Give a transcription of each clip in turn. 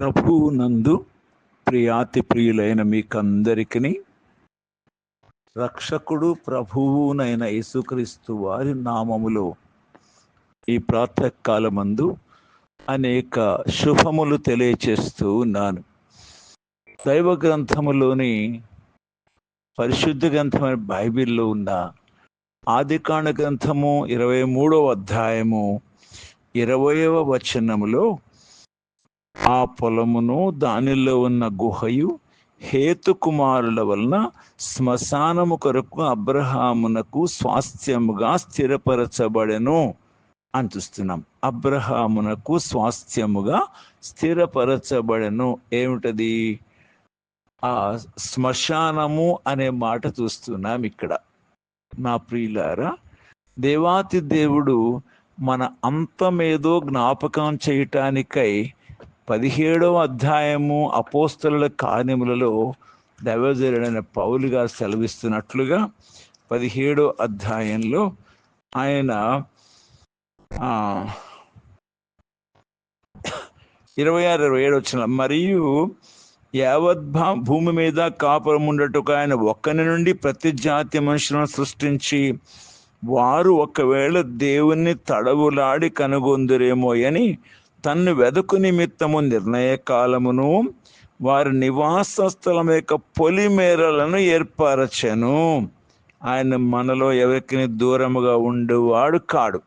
ప్రభువు నందు ప్రియాతి ప్రియులైన మీకందరికీ రక్షకుడు ప్రభువునైన యేసుక్రీస్తు వారి నామములో ఈ ప్రాతకాలమందు అనేక శుభములు తెలియచేస్తూ ఉన్నాను. దైవ గ్రంథములోని పరిశుద్ధ గ్రంథమైన బైబిల్లో ఉన్న ఆదికాండ గ్రంథము ఇరవై మూడవ అధ్యాయము ఇరవయవ వచనములో ఆ పొలమును దానిలో ఉన్న గుహయు హేతుకుమారుల వలన శ్మశానము కొరకు అబ్రహామునకు స్వాస్థ్యముగా స్థిరపరచబడెను అని చూస్తున్నాం. అబ్రహామునకు స్వాస్థ్యముగా స్థిరపరచబడెను. ఏమిటది? ఆ శ్మశానము అనే మాట చూస్తున్నాం ఇక్కడ. నా ప్రియులారా దేవాతి దేవుడు మన అంతమేదో జ్ఞాపకం చేయటానికై పదిహేడవ అధ్యాయము అపోస్తల కార్యములలో దైవజరుడైన పౌలుగా సెలవిస్తున్నట్లుగా పదిహేడో అధ్యాయంలో ఆయన ఇరవై ఆరు ఇరవై ఏడు వచ్చిన మరియు యావత్ భూమి మీద కాపురం ఉండటకు ఆయన ఒక్కని నుండి ప్రతి జాతి మనుషులను సృష్టించి వారు ఒకవేళ దేవుణ్ణి తడవులాడి కనుగొందురేమో అని తన్ను వెదకు నిమిత్తము నిర్ణయ కాలమును వారి నివాస స్థలం యొక్క పొలిమేరలను ఏర్పరచను. ఆయన మనలో ఎవరికి దూరముగా ఉండేవాడు కాడు.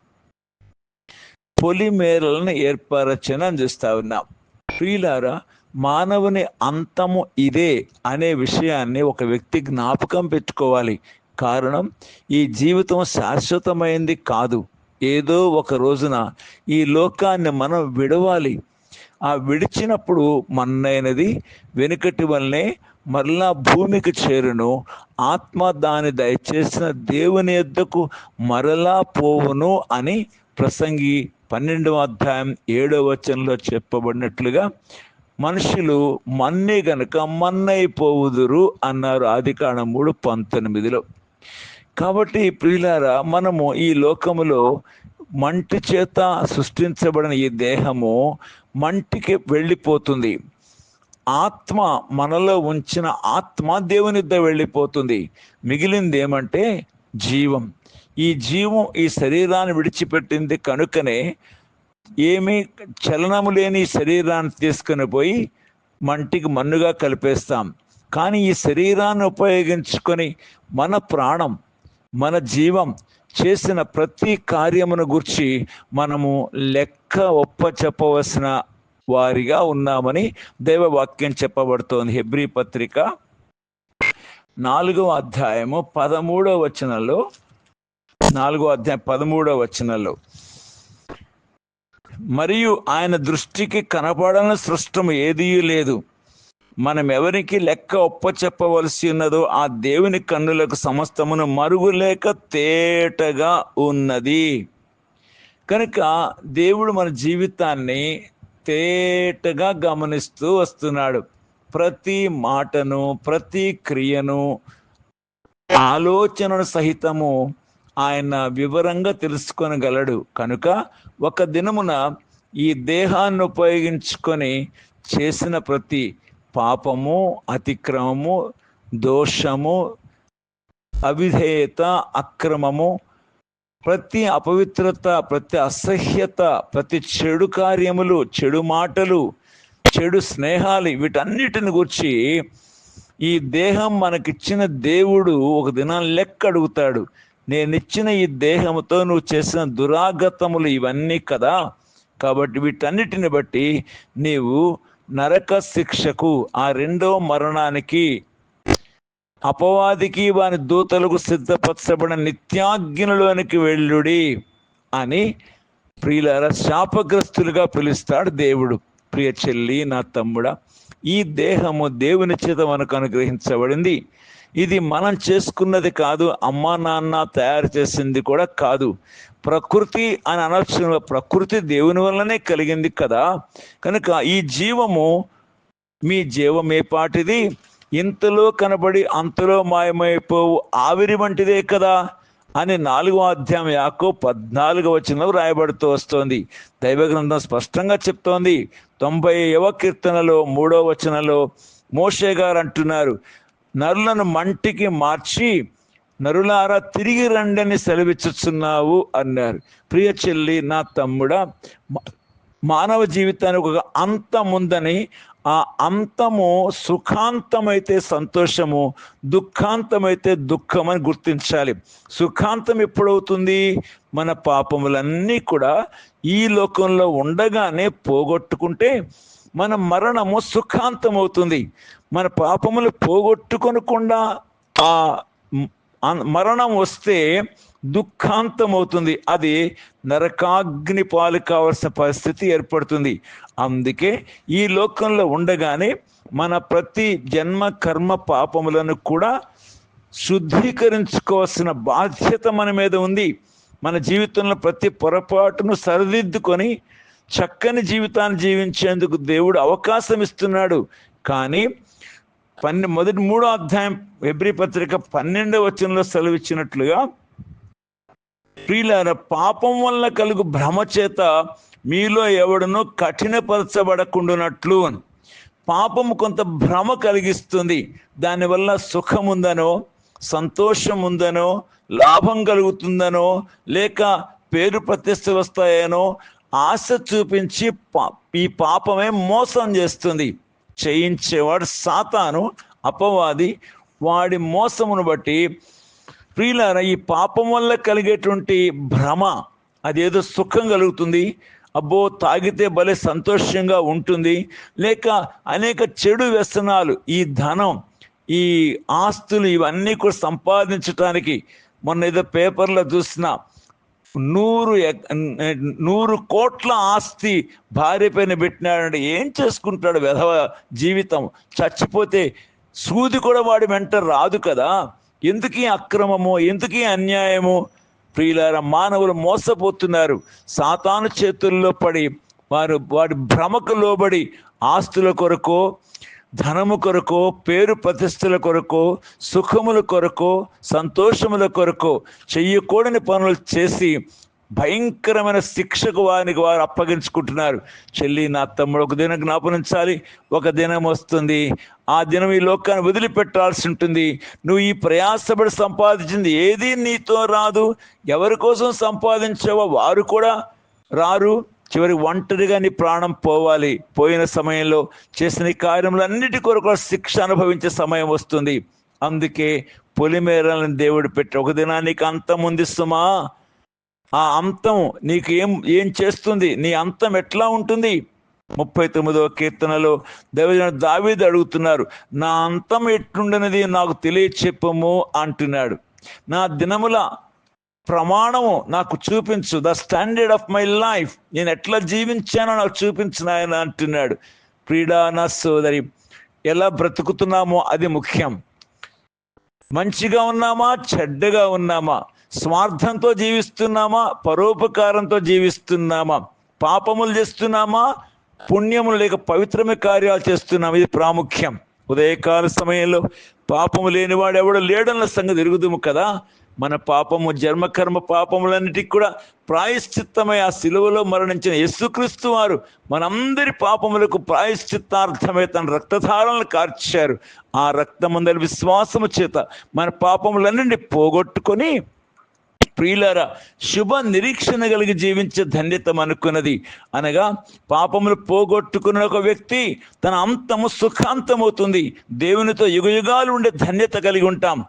పొలిమేరలను ఏర్పరచను అని చూస్తా ఉన్నాం. ప్రియులారా మానవుని అంతము ఇదే అనే విషయాన్ని ఒక వ్యక్తి జ్ఞాపకం పెట్టుకోవాలి. కారణం ఈ జీవితం శాశ్వతమైంది కాదు. ఏదో ఒక రోజున ఈ లోకాన్ని మనం విడవాలి. ఆ విడిచినప్పుడు మన్నైనది వెనుకటి వల్లనే మరలా భూమికి చేరును. ఆత్మ దాని దయచేసిన దేవుని ఎద్దకు మరలా పోవును అని ప్రసంగి పన్నెండవ అధ్యాయం ఏడవ వచనంలో చెప్పబడినట్లుగా మనుషులు మన్నే గనక మన్నైపోవుదురు అన్నారు ఆదికాండం మూడు పంతొమ్మిదిలో. కాబట్టి ప్రియులారా మనము ఈ లోకములో మంటి చేత సృష్టించబడిన ఈ దేహము మంటికి వెళ్ళిపోతుంది. ఆత్మ మనలో ఉంచిన ఆత్మ దేవుని వెళ్ళిపోతుంది. మిగిలింది ఏమంటే జీవం. ఈ జీవం ఈ శరీరాన్ని విడిచిపెట్టింది కనుకనే ఏమీ చలనము లేని శరీరాన్ని తీసుకుని పోయి మంటికి మన్నుగా కలిపేస్తాం. కానీ ఈ శరీరాన్ని ఉపయోగించుకొని మన ప్రాణం మన జీవం చేసిన ప్రతి కార్యమును గురించి మనము లెక్క ఒప్ప చెప్పవలసిన వారిగా ఉన్నామని దైవవాక్యం చెప్పబడుతోంది. హెబ్రి పత్రిక నాలుగవ అధ్యాయము పదమూడవ వచనంలో నాలుగో అధ్యాయం పదమూడవ వచనంలో. మరియు ఆయన దృష్టికి కనపడని సృష్టం ఏదీ లేదు. మనం ఎవరికి లెక్క ఒప్ప చెప్పవలసి ఉన్నదో ఆ దేవుని కన్నులకు సమస్తమును మరుగులేక తేటగా ఉన్నది. కనుక దేవుడు మన జీవితాన్ని తేటగా గమనిస్తూ వస్తున్నాడు. ప్రతి మాటను ప్రతి క్రియను ఆలోచనను సహితము ఆయన వివరంగా తెలుసుకొనగలడు. కనుక ఒక దినమున ఈ దేహాన్ని ఉపయోగించుకొని చేసిన ప్రతి పాపము అతిక్రమము దోషము అవిధేయత అక్రమము ప్రతి అపవిత్రత ప్రతి అసహ్యత ప్రతి చెడు కార్యములు చెడు మాటలు చెడు స్నేహాలు వీటన్నిటిని గురించి ఈ దేహం మనకిచ్చిన దేవుడు ఒక దినం లెక్క అడుగుతాడు నేనిచ్చిన ఈ దేహంతో నువ్వు చేసిన దురాగతములు ఇవన్నీ కదా. కాబట్టి వీటన్నిటిని బట్టి నీవు నరక శిక్షకు ఆ రెండో మరణానికి అపవాదికి వాని దూతలకు సిద్ధపరచబడిన నిత్యాగ్నిలోనికి వెళ్ళుడి అని ప్రియుల శాపగ్రస్తులుగా పిలుస్తాడు దేవుడు. ప్రియ చెల్లి నా తమ్ముడ ఈ దేహము దేవుని చేత మనకు అనుగ్రహించబడింది. ఇది మనం చేసుకున్నది కాదు అమ్మా నాన్న తయారు చేసింది కూడా కాదు. ప్రకృతి అని అనొచ్చు ప్రకృతి దేవుని వల్లనే కలిగింది కదా. కనుక ఈ జీవము మీ జీవం ఏ పాటిది. ఇంతలో కనబడి అంతలో మాయమైపోవు. ఆవిరి వంటిదే కదా అని నాలుగో అధ్యాయం యాకో పద్నాలుగు వచనంలో రాయబడుతూ వస్తోంది. దైవ గ్రంథం స్పష్టంగా చెప్తోంది. తొంభై యువ కీర్తనలో మూడో వచనంలో మోషే గారు అంటున్నారు నరులను మంటికి మార్చి నరులారా తిరిగి రండని సెలవిచ్చుచున్నావు అన్నారు. ప్రియ చెల్లి నా తమ్ముడా మ- మానవ జీవితానికి ఒక అంతం ఉందని ఆ అంతము సుఖాంతమైతే సంతోషము దుఃఖాంతమైతే దుఃఖం అని గుర్తించాలి. సుఖాంతం ఎప్పుడవుతుంది? మన పాపములన్నీ కూడా ఈ లోకంలో ఉండగానే పోగొట్టుకుంటే మన మరణము సుఖాంతం అవుతుంది మన పాపములు పోగొట్టుకొనకుండా ఆ ఆ మరణం వస్తే దుఃఖాంతం అవుతుంది అది నరకాగ్ని పాలు కావాల్సిన పరిస్థితి ఏర్పడుతుంది. అందుకే ఈ లోకంలో ఉండగానే మన ప్రతి జన్మ కర్మ పాపములను కూడా శుద్ధీకరించుకోవాల్సిన బాధ్యత మన మీద ఉంది. మన జీవితంలో ప్రతి పొరపాటును సరిదిద్దుకొని చక్కని జీవితాన్ని జీవించేందుకు దేవుడు అవకాశం ఇస్తున్నాడు. కానీ పన్నె మొదటి మూడో అధ్యాయం ఎబ్రి పత్రిక పన్నెండవ వచనంలో సెలవిచ్చినట్లుగా ప్రియులార పాపం వల్ల కలుగు భ్రమ చేత మీలో ఎవడనో కఠినపరచబడకుండానట్లు అని. పాపం కొంత భ్రమ కలిగిస్తుంది. దానివల్ల సుఖం ఉందనో సంతోషం ఉందనో లాభం కలుగుతుందనో లేక పేరు ప్రతిష్ట వస్తాయనో ఆశ చూపించి పా ఈ పాపమే మోసం చేస్తుంది. చేయించేవాడు సాతాను అపవాది. వాడి మోసమును బట్టి ప్రియులారా ఈ పాపం వల్ల కలిగేటువంటి భ్రమ అదేదో సుఖం కలుగుతుంది. అబ్బో తాగితే భలే సంతోషంగా ఉంటుంది. లేక అనేక చెడు వ్యసనాలు ఈ ధనం ఈ ఆస్తులు ఇవన్నీ కూడా సంపాదించటానికి మొన్న ఏదో పేపర్లో చూసిన నూరు నూరు కోట్ల ఆస్తి భార్య పైన పెట్టినాడంటే ఏం చేసుకుంటాడు వెధవ జీవితం? చచ్చిపోతే సూది కూడా వాడి వెంట రాదు కదా. ఎందుకీ అక్రమము ఎందుకీ అన్యాయము? ప్రియులార మానవులు మోసపోతున్నారు. సాతాను చేతుల్లో పడి వారు వాడి భ్రమకు లోబడి ఆస్తుల కొరకు ధనము కొరకు పేరు ప్రతిష్టల కొరకు సుఖముల కొరకు సంతోషముల కొరకు చెయ్యకూడని పనులు చేసి భయంకరమైన శిక్షకు వారికి వారు అప్పగించుకుంటున్నారు. చెల్లి నా తమ్ముడు ఒక దినం జ్ఞాపనించాలి ఒక దినం వస్తుంది. ఆ దినం ఈ లోకాన్ని వదిలిపెట్టాల్సి ఉంటుంది. నువ్వు ఈ ప్రయాసపడి సంపాదించింది ఏది నీతో రాదు. ఎవరి కోసం సంపాదించావో వారు కూడా రారు. చివరి ఒంటరిగా నీ ప్రాణం పోవాలి. పోయిన సమయంలో చేసిన కార్యములన్నిటి కొరకు శిక్ష అనుభవించే సమయం వస్తుంది. అందుకే పొలిమేరలను దేవుడు పెట్టి ఒక దినానికి అంతం ఉంది సుమా ఆ అంతం నీకు ఏం ఏం చేస్తుంది? నీ అంతం ఎట్లా ఉంటుంది? ముప్పై తొమ్మిదవ కీర్తనలో దేవజన దావీది అడుగుతున్నారు నా అంతం ఎట్లుండనిది నాకు తెలియచెప్పము అంటున్నాడు. నా దినముల ప్రమాణము నాకు చూపించు. The standard of my life నేను ఎట్లా జీవించానో నాకు చూపించిన అంటున్నాడు. ప్రీడా నా సోదరి ఎలా బ్రతుకుతున్నామో అది ముఖ్యం. మంచిగా ఉన్నామా? చెడ్డగా ఉన్నామా? స్వార్థంతో జీవిస్తున్నామా? పరోపకారంతో జీవిస్తున్నామా? పాపములు చేస్తున్నామా? పుణ్యములు లేక పవిత్రమే కార్యాలు చేస్తున్నామా? ఇది ప్రాముఖ్యం. ఉదయకాల సమయంలో పాపము లేనివాడు ఎవడు లేడన్న సంగతి ఎరుగుదుము కదా? మన పాపము జన్మకర్మ పాపములన్నిటికి కూడా ప్రాయశ్చిత్తమై ఆ సిలువలో మరణించిన యేసుక్రీస్తు వారు మనందరి పాపములకు ప్రాయశ్చిత్తార్థమై తన రక్తధారలను కార్చారు. ఆ రక్తమందరి విశ్వాసము చేత మన పాపములన్నింటినీ పోగొట్టుకొని ప్రియులార శుభ నిరీక్షణ కలిగి జీవించే ధన్యత అనుకున్నది అనగా పాపములు పోగొట్టుకున్న ఒక వ్యక్తి తన అంతము సుఖాంతమవుతుంది. దేవునితో యుగయుగాలు ఉండే ధన్యత కలిగి ఉంటాం.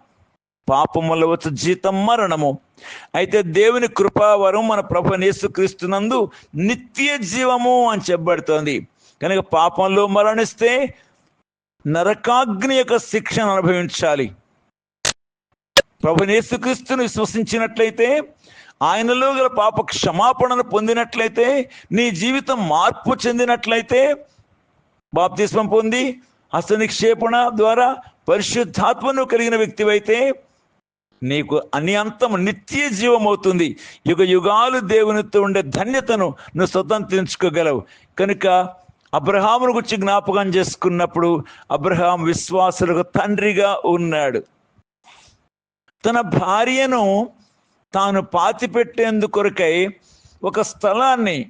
పాపం వచ్చు జీతం మరణము. అయితే దేవుని కృపావరం మన ప్రభు యేసుక్రీస్తునందు నిత్య జీవము అని చెప్పబడుతోంది. కనుక పాపంలో మరణిస్తే నరకాగ్ని యొక్క శిక్షను అనుభవించాలి. ప్రభు యేసుక్రీస్తును విశ్వసించినట్లయితే ఆయనలో గల పాప క్షమాపణను పొందినట్లయితే నీ జీవితం మార్పు చెందినట్లయితే బాప్తిస్మం పొంది హస్త నిక్షేపణ ద్వారా పరిశుద్ధాత్మను కలిగిన వ్యక్తివైతే నీకు అని అంతం నిత్య జీవం అవుతుంది యుగ యుగాలు దేవునితో ఉండే ధన్యతను నువ్వు స్వతంత్రించుకోగలవు. కనుక అబ్రహామును గురించి జ్ఞాపకం చేసుకున్నప్పుడు అబ్రహాం విశ్వాసులకు తండ్రిగా ఉన్నాడు. తన భార్యను తాను పాతి పెట్టేందుకొరకై ఒక స్థలాన్ని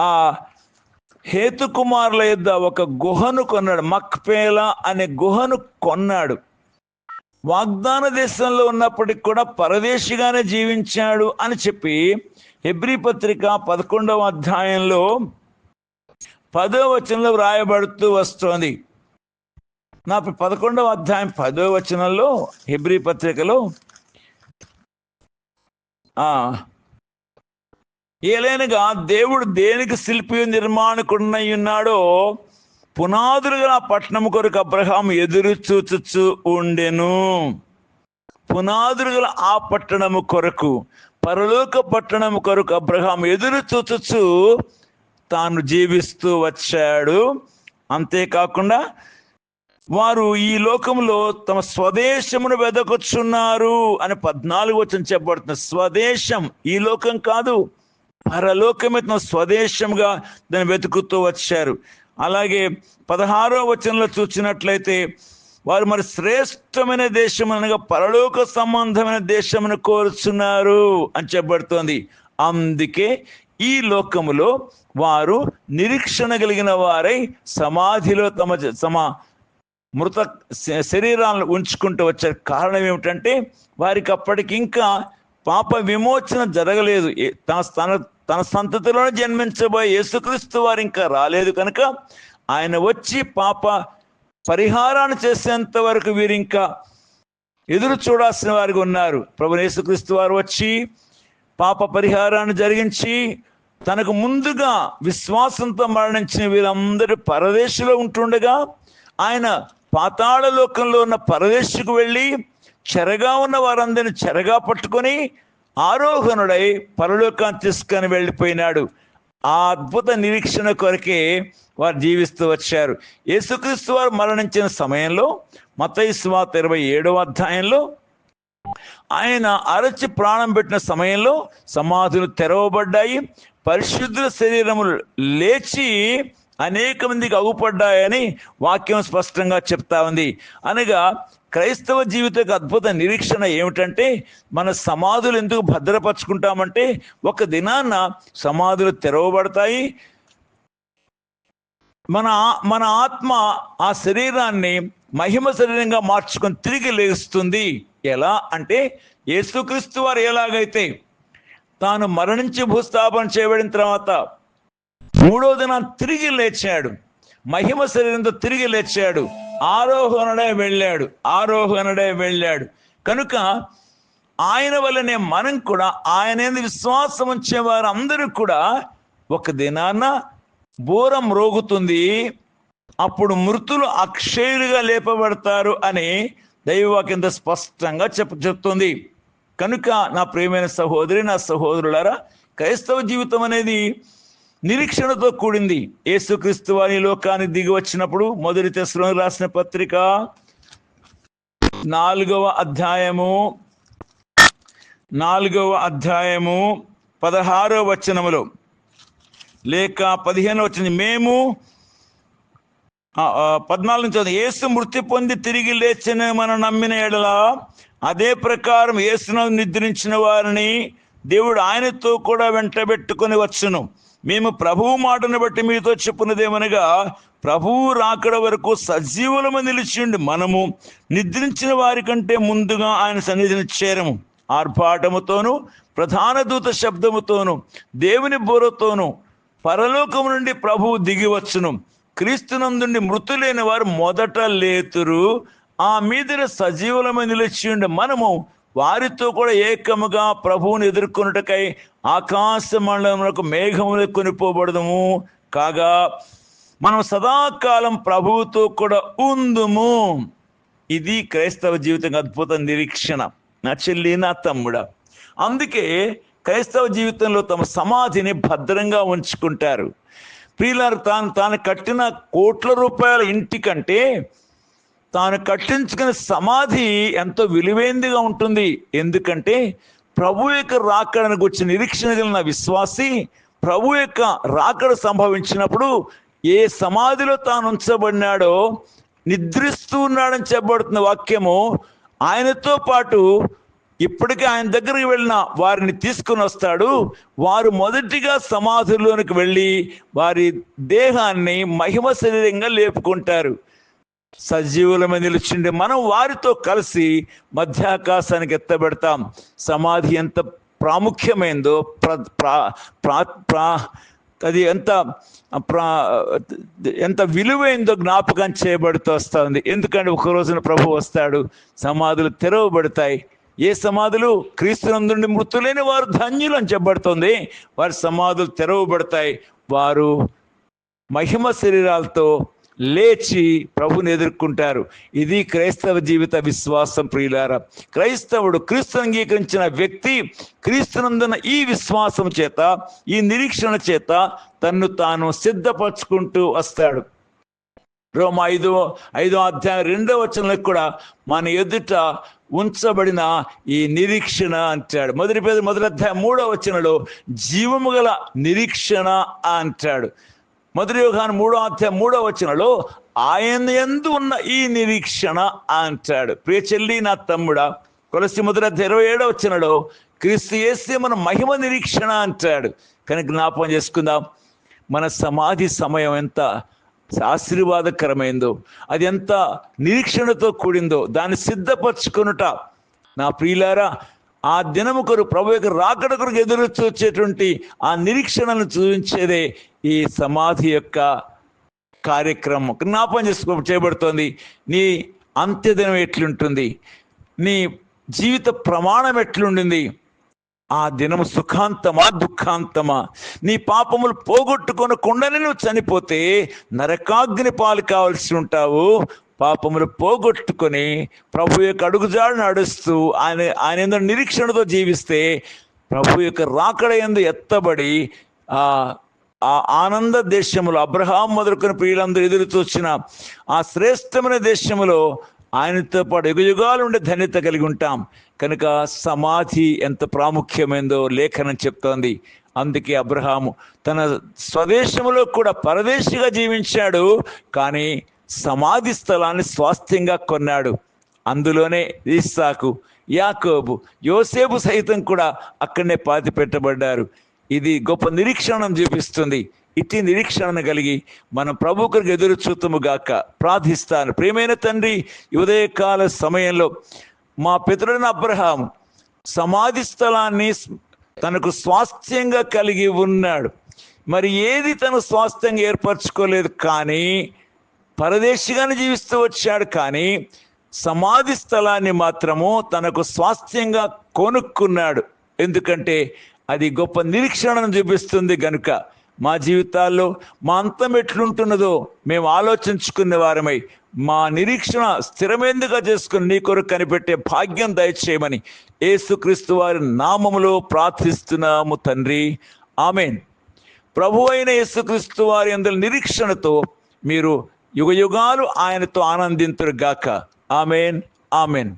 ఆ హేతుకుమారుల యొద్ద ఒక గుహను కొన్నాడు. మక్పేలా అనే గుహను కొన్నాడు. వాగ్దాన దేశంలో ఉన్నప్పటికి కూడా పరదేశిగానే జీవించాడు అని చెప్పి హెబ్రి పత్రిక పదకొండవ అధ్యాయంలో పదో వచనంలో వ్రాయబడుతూ వస్తోంది. నా పదకొండవ అధ్యాయం పదో వచనంలో హెబ్రి పత్రికలో ఆ ఏలైనగా దేవుడు దేనికి శిల్పి నిర్మాణకుడినై ఉన్నాడో పునాదులుగా పట్టణం కొరకు అబ్రహాం ఎదురు చూచుచు ఉండెను. పునాదులుగా ఆ పట్టణము కొరకు పరలోక పట్టణం కొరకు అబ్రహాం ఎదురు చూచుచు తాను జీవిస్తూ వచ్చాడు. అంతేకాకుండా వారు ఈ లోకంలో తమ స్వదేశమును వెదకొచ్చున్నారు అని పద్నాలుగు వచ్చిన చెప్పబడుతుంది. స్వదేశం ఈ లోకం కాదు పరలోకమే తమ స్వదేశంగా దాన్ని వెతుకుతూ వచ్చారు. అలాగే పదహారో వచనంలో చూసినట్లయితే వారు మరి శ్రేష్టమైన దేశం అనగా పరలోక సంబంధమైన దేశమును కోరుచున్నారు అని చెప్పబడుతోంది. అందుకే ఈ లోకములో వారు నిరీక్షణ కలిగిన వారై సమాధిలో తమ తమ మృత శ- శరీరాలను ఉంచుకుంటూ వచ్చే కారణం ఏమిటంటే వారికి అప్పటికి ఇంకా పాప విమోచన జరగలేదు. తన తన తన సంతతిలోనే జన్మించబోయే యేసుక్రీస్తు వారు ఇంకా రాలేదు కనుక ఆయన వచ్చి పాప పరిహారాన్ని చేసేంత వరకు వీరు ఇంకా ఎదురు చూడాల్సిన వారికి ఉన్నారు. ప్రభు యేసుక్రీస్తు వారు వచ్చి పాప పరిహారాన్ని జరిగించి తనకు ముందుగా విశ్వాసంతో మరణించిన వీరందరూ పరదేశంలో ఉంటుండగా ఆయన పాతాళ లోకంలో ఉన్న పరదేశకు వెళ్ళి చెరగా ఉన్న వారందరిని చెరగా పట్టుకొని ఆరోహణుడై పరలోకం తీసుకొని వెళ్ళిపోయినాడు. ఆ అద్భుత నిరీక్షణ కొరకే వారు జీవిస్తూ వచ్చారు. యేసుక్రీస్తు వారు మరణించిన సమయంలో మతయి ఇరవై ఏడవ అధ్యాయంలో ఆయన అరచి ప్రాణం పెట్టిన సమయంలో సమాధులు తెరవబడ్డాయి. పరిశుద్ధుల శరీరములు లేచి అనేక మందికి అగుపడ్డాయని వాక్యం స్పష్టంగా చెప్తా ఉంది. అనగా క్రైస్తవ జీవితకు అద్భుత నిరీక్షణ ఏమిటంటే మన సమాధులు ఎందుకు భద్రపరుచుకుంటామంటే ఒక దినాన్న సమాధులు తెరవబడతాయి. మన మన ఆత్మ ఆ శరీరాన్ని మహిమ శరీరంగా మార్చుకొని తిరిగి లేస్తుంది. ఎలా అంటే యేసుక్రీస్తు వారు ఎలాగైతే తాను మరణించి భూస్థాపన చేయబడిన తర్వాత మూడో దినం తిరిగి లేచాడు. మహిమ శరీరంతో తిరిగి లేచాడు. ఆరోహణుడే వెళ్ళాడు ఆరోహణుడే వెళ్ళాడు. కనుక ఆయన వల్లనే మనం కూడా ఆయన విశ్వాసం ఉంచే అందరూ కూడా ఒక దినాన బూరం రోగుతుంది అప్పుడు మృతులు అక్షయులుగా లేపబడతారు అని దైవవాక్యంత స్పష్టంగా చెప్ప చెప్తుంది. కనుక నా ప్రియమైన సహోదరి నా సహోదరులారా క్రైస్తవ జీవితం అనేది నిరీక్షణతో కూడింది. యేసుక్రీస్తు వారి లోకానికి దిగి వచ్చినప్పుడు మొదటి తెశలో రాసిన పత్రిక నాలుగవ అధ్యాయము నాలుగవ అధ్యాయము పదహారవ వచనములో. లేక పదిహేను వచ్చింది మేము పద్నాలుగు నుంచి ఏసు మృతి పొంది తిరిగి లేచిన మనం నమ్మిన ఎడల అదే ప్రకారం యేసును నిద్రించిన వారిని దేవుడు ఆయనతో కూడా వెంటబెట్టుకొని వచ్చును. మేము ప్రభువు మాటను బట్టి మీతో చెప్పున్నదేమనగా ప్రభువు రాకడ వరకు సజీవులము నిలిచిండి మనము నిద్రించిన వారి కంటే ముందుగా ఆయన సన్నిధిని చేరము. ఆర్భాటముతోను ప్రధాన దూత శబ్దముతోను దేవుని బోరతోను పరలోకం నుండి ప్రభువు దిగి వచ్చును. క్రీస్తునందుండి మృతులైన వారు మొదట లేతురు ఆ మీదన సజీవులమై నిలిచి ఉండి మనము వారితో కూడా ఏకముగా ప్రభువుని ఎదుర్కొనుటకై ఆకాశ మండలములకు మేఘములు కొనిపోబడదము. కాగా మనం సదాకాలం ప్రభువుతో కూడా ఉందుము. ఇది క్రైస్తవ జీవితం అద్భుత నిరీక్షణ. నా చెల్లి నా తమ్ముడ. అందుకే క్రైస్తవ జీవితంలో తమ సమాధిని భద్రంగా ఉంచుకుంటారు. ప్రియులారు తాను తాను కట్టిన కోట్ల రూపాయల ఇంటి కంటే తాను కట్టించుకున్న సమాధి ఎంతో విలువైందిగా ఉంటుంది. ఎందుకంటే ప్రభు యొక్క రాకడకు వచ్చి నిరీక్షణ కలిగిన విశ్వాసి ప్రభు యొక్క రాకడ సంభవించినప్పుడు ఏ సమాధిలో తాను ఉంచబడినాడో నిద్రిస్తూ ఉన్నాడని చెప్పబడుతున్న వాక్యము ఆయనతో పాటు ఇప్పటికే ఆయన దగ్గరికి వెళ్ళిన వారిని తీసుకుని వస్తాడు. వారు మొదటిగా సమాధుల్లోనికి వెళ్ళి వారి దేహాన్ని మహిమ శరీరంగా లేపుకుంటారు. సజీవులమై నిలిచిండి మనం వారితో కలిసి మధ్యాకాశానికి ఎత్తబెడతాం. సమాధి ఎంత ప్రాముఖ్యమైందో ప్ర ప్రా- ప్రా- ప్రా- అది ఎంత ప్రా ఎంత విలువైందో జ్ఞాపకం చేయబడుతూ వస్తుంది. ఎందుకంటే ఒక రోజున ప్రభు వస్తాడు సమాధులు తెరవబడతాయి. ఏ సమాధులు? క్రీస్తునందుండి మృతులేని వారు ధన్యులు అని చెప్పబడుతుంది. వారి సమాధులు తెరవబడతాయి. వారు మహిమ శరీరాలతో లేచి ప్రభుని ఎదుర్కొంటారు. ఇది క్రైస్తవ జీవిత విశ్వాసం ప్రియులార. క్రైస్తవుడు క్రీస్తు అంగీకరించిన వ్యక్తి క్రీస్తునందున ఈ విశ్వాసం చేత ఈ నిరీక్షణ చేత తన్ను తాను సిద్ధపరచుకుంటూ వస్తాడు. రోమ ఐదో ఐదో అధ్యాయం రెండవ వచనంలో కూడా మన ఎదుట ఉంచబడిన ఈ నిరీక్షణ అంటాడు. మొదటి పేద మొదటి అధ్యాయం మూడో వచనంలో జీవము గల నిరీక్షణ అంటాడు. మొదటి యోగాన్ని మూడో అధ్యాయం మూడో వచనంలో ఆయన ఎందు ఉన్న ఈ నిరీక్షణ అంటాడు. ప్రియ చెల్లి నా తమ్ముడా కొలసి మొదటి ఇరవై ఏడో వచనంలో క్రీస్తు చేస్తే మన మహిమ నిరీక్షణ అంటాడు. కనుక జ్ఞాపకం చేసుకుందాం. మన సమాధి సమయం ఎంత ఆశీర్వాదకరమైందో అది ఎంత నిరీక్షణతో కూడిందో దాన్ని సిద్ధపరచుకొనుట. నా ప్రియులారా ఆ దినము కొరకు ప్రభు యొక్క రాకడ కొరకు ఎదురు చూచేటువంటి ఆ నిరీక్షణను చూపించేదే ఈ సమాధి యొక్క కార్యక్రమం. జ్ఞాపం చేసుకో చేయబడుతోంది. నీ అంత్యదినం ఎట్లుంటుంది? నీ జీవిత ప్రమాణం ఎట్లుండింది? ఆ దినము సుఖాంతమా దుఃఖాంతమా? నీ పాపములు పోగొట్టుకొనకుండానే నువ్వు చనిపోతే నరకాగ్ని పాలు కావలసి ఉంటావు. పాపములు పోగొట్టుకొని ప్రభు యొక్క అడుగుజాడు నడుస్తూ ఆయన ఆయన ఎందుకు నిరీక్షణతో జీవిస్తే ప్రభు యొక్క రాకడ ఎందు ఎత్తబడి ఆ ఆ ఆనంద దేశములో అబ్రహాం మొదలుకొని ప్రియులందరూ ఎదురు చూసిన ఆ శ్రేష్టమైన దేశములో ఆయనతో పాటు యుగయుగాలు ఉండే ధన్యత కలిగి ఉంటాం. కనుక సమాధి ఎంత ప్రాముఖ్యమైందో లేఖనం చెప్తోంది. అందుకే అబ్రహాము తన స్వదేశంలో కూడా పరదేశిగా జీవించాడు. కానీ సమాధి స్థలాన్ని స్వాస్థ్యంగా కొన్నాడు. అందులోనే ఇస్సాకు యాకోబు యోసేపు సైతం కూడా అక్కడనే పాతి పెట్టబడ్డారు. ఇది గొప్ప నిరీక్షణం చూపిస్తుంది. ఇట్టి నిరీక్షణను కలిగి మనం ప్రభు కొరకు ఎదురు చూతుము గాక. ప్రార్థిస్తాను. ప్రియమైన తండ్రి ఉదయకాల సమయంలో మా పితరుడైన అబ్రహాం సమాధి స్థలాన్ని తనకు స్వాస్థ్యంగా కలిగి ఉన్నాడు. మరి ఏది తను స్వాస్థ్యంగా ఏర్పరచుకోలేదు కానీ పరదేశిగానే జీవిస్తూ వచ్చాడు కానీ సమాధి స్థలాన్ని మాత్రము తనకు స్వాస్థ్యంగా కొనుక్కున్నాడు. ఎందుకంటే అది గొప్ప నిరీక్షణను చూపిస్తుంది గనుక మా జీవితాల్లో మా అంతం ఎట్లుంటున్నదో మేము ఆలోచించుకునే వారమై మా నిరీక్షణ స్థిరమైందిగా చేసుకుని నీ కొరకు కనిపెట్టే భాగ్యం దయచేయమని ఏసుక్రీస్తు వారి నామములో ప్రార్థిస్తున్నాము తండ్రి. ఆమెన్. ప్రభు అయిన యేసుక్రీస్తు వారి అందరి నిరీక్షణతో మీరు యుగ యుగాలు ఆయనతో ఆనందింతురుగాక. Amen amen.